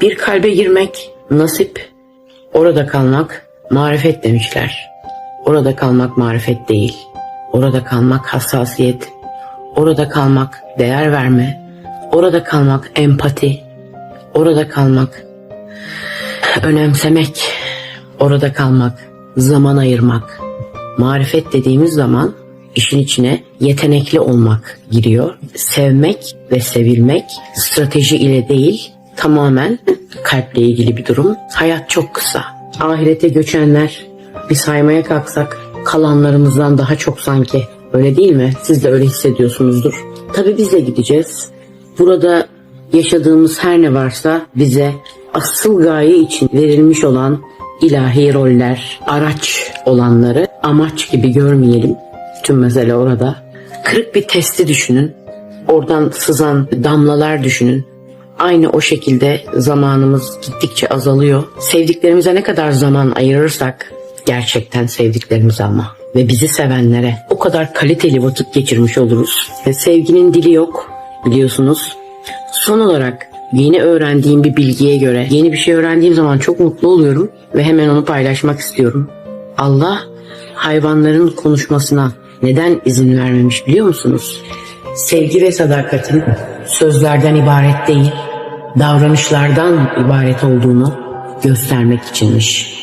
Bir kalbe girmek nasip, orada kalmak marifet demişler. Orada kalmak marifet değil. Orada kalmak hassasiyet. Orada kalmak değer verme. Orada kalmak empati. Orada kalmak önemsemek. Orada kalmak, zaman ayırmak. Marifet dediğimiz zaman işin içine yetenekli olmak giriyor. Sevmek ve sevilmek strateji ile değil tamamen kalple ilgili bir durum. Hayat çok kısa. Ahirete göçenler bir saymaya kalksak kalanlarımızdan daha çok sanki. Öyle değil mi? Siz de öyle hissediyorsunuzdur. Tabii biz de gideceğiz. Burada yaşadığımız her ne varsa bize asıl gaye için verilmiş olan ilahi roller, araç olanları amaç gibi görmeyelim. Tüm mesele orada. Kırık bir testi düşünün. Oradan sızan damlalar düşünün. Aynı o şekilde zamanımız gittikçe azalıyor. Sevdiklerimize ne kadar zaman ayırırsak gerçekten sevdiklerimize ama ve bizi sevenlere o kadar kaliteli vakit geçirmiş oluruz. Ve sevginin dili yok biliyorsunuz. Son olarak yeni öğrendiğim bir bilgiye göre yeni bir şey öğrendiğim zaman çok mutlu oluyorum ve hemen onu paylaşmak istiyorum. Allah hayvanların konuşmasına neden izin vermemiş biliyor musunuz? Sevgi ve sadakatin sözlerden ibaret değil, davranışlardan ibaret olduğunu göstermek içinmiş.